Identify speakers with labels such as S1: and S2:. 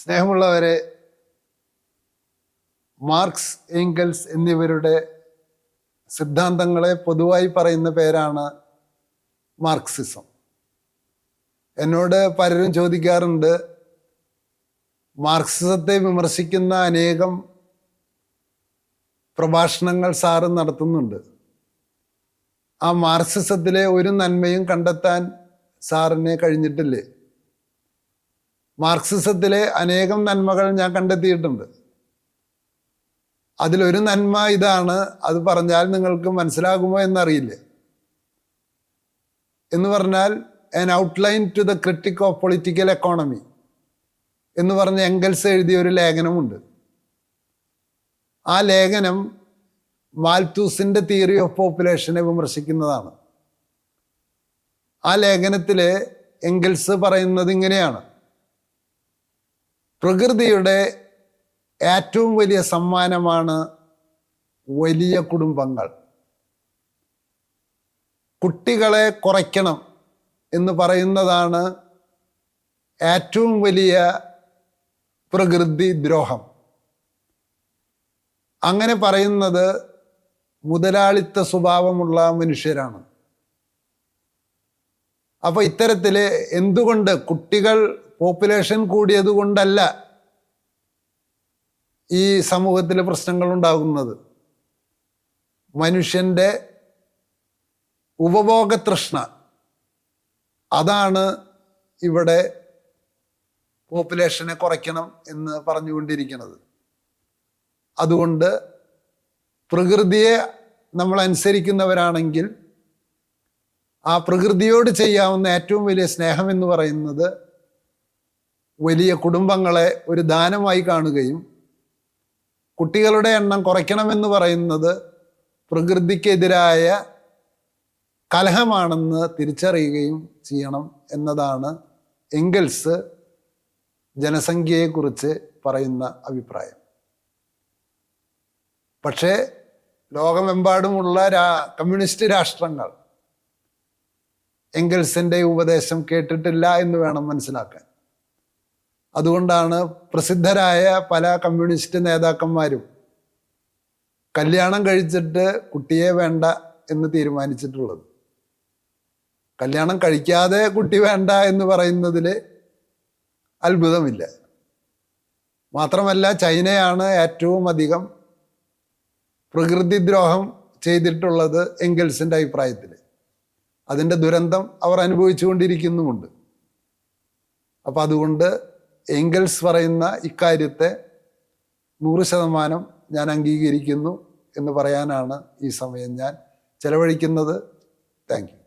S1: സ്നേഹമുള്ളവരെ മാർക്സ് എങ്കൽസ് എന്നിവരുടെ സിദ്ധാന്തങ്ങളെ പൊതുവായി പറയുന്ന പേരാണ് മാർക്സിസം. എന്നോട് പലരും ചോദിക്കാറുണ്ട് മാർക്സിസത്തെ വിമർശിക്കുന്ന അനേകം പ്രഭാഷണങ്ങൾ സാറ് നടത്തുന്നുണ്ട്. ആ മാർക്സിസത്തിലെ ഒരു നന്മയും കണ്ടെത്താൻ സാറിനെ കഴിഞ്ഞിട്ടില്ലേ? മാർക്സിസത്തിലെ അനേകം നന്മകൾ ഞാൻ കണ്ടെത്തിയിട്ടുണ്ട്. അതിലൊരു നന്മ ഇതാണ് അത് പറഞ്ഞാൽ നിങ്ങൾക്ക് മനസ്സിലാകുമോ എന്നറിയില്ല. എന്ന് പറഞ്ഞാൽ an outline to the critique of political economy എന്ന് പറഞ്ഞ് എങ്കൽസ് എഴുതിയ ഒരു ലേഖനമുണ്ട്. ആ ലേഖനം മാൽത്തൂസിന്റെ തിയറി ഓഫ് പോപ്പുലേഷനെ വിമർശിക്കുന്നതാണ്. ആ ലേഖനത്തിൽ എംഗൽസ് പറയുന്നത് ഇങ്ങനെയാണ്. പ്രകൃതിയുടെ ഏറ്റവും വലിയ സമ്മാനമാണ് വലിയ കുടുംബങ്ങൾ. കുട്ടികളെ കുറയ്ക്കണം എന്ന് പറയുന്നതാണ് ഏറ്റവും വലിയ പ്രകൃതി ദ്രോഹം. അങ്ങനെ പറയുന്നത് മുതലാളിത്ത സ്വഭാവമുള്ള മനുഷ്യരാണ്. അപ്പോൾ ഇത്തരത്തിൽ എന്തുകൊണ്ട് കുട്ടികൾ പോപ്പുലേഷൻ കൂടിയത് കൊണ്ടല്ല ഈ സമൂഹത്തിൽ പ്രശ്നങ്ങൾ ഉണ്ടാകുന്നത്. മനുഷ്യന്റെ ഉപഭോഗ തൃഷ്ണ അതാണ് ഇവിടെ പോപ്പുലേഷനെ കുറയ്ക്കണം എന്ന് പറഞ്ഞുകൊണ്ടിരിക്കുന്നത്. അതുകൊണ്ട് പ്രകൃതിയെ നമ്മൾ അനുസരിക്കുന്നവരാണെങ്കിൽ ആ പ്രകൃതിയോട് ചെയ്യാവുന്ന ഏറ്റവും വലിയ സ്നേഹം എന്ന് പറയുന്നത് വലിയ കുടുംബങ്ങളെ ഒരു ദാനമായി കാണുകയും കുട്ടികളുടെ എണ്ണം കുറയ്ക്കണമെന്ന് പറയുന്നത് പ്രകൃതിക്കെതിരായ കലഹമാണെന്ന് തിരിച്ചറിയുകയും ചെയ്യണം എന്നതാണ് എങ്കിൽസ് ജനസംഖ്യയെക്കുറിച്ച് പറയുന്ന അഭിപ്രായം. പക്ഷേ ലോകമെമ്പാടുമുള്ള രാ കമ്മ്യൂണിസ്റ്റ് രാഷ്ട്രങ്ങൾ എങ്കിൽസിന്റെ ഉപദേശം കേട്ടിട്ടില്ല എന്ന് വേണം മനസ്സിലാക്കാൻ. അതുകൊണ്ടാണ് പ്രസിദ്ധരായ പല കമ്മ്യൂണിസ്റ്റ് നേതാക്കന്മാരും കല്യാണം കഴിച്ചിട്ട് കുട്ടിയെ വേണ്ട എന്ന് തീരുമാനിച്ചിട്ടുള്ളത്. കല്യാണം കഴിക്കാതെ കുട്ടി വേണ്ട എന്ന് പറയുന്നതിൽ അത്ഭുതമില്ല. മാത്രമല്ല ചൈനയാണ് ഏറ്റവും അധികം പ്രകൃതിദ്രോഹം ചെയ്തിട്ടുള്ളത് എങ്കിൾസിന്റെ അഭിപ്രായത്തിൽ അതിന്റെ ദുരന്തം അവർ അനുഭവിച്ചുകൊണ്ടിരിക്കുന്നുമുണ്ട്. അപ്പം അതുകൊണ്ട് എങ്കിൾസ് പറയുന്ന ഇക്കാര്യത്തെ നൂറ് ശതമാനം ഞാൻ അംഗീകരിക്കുന്നു എന്ന് പറയാനാണ് ഈ സമയം ഞാൻ ചെലവഴിക്കുന്നത്. താങ്ക്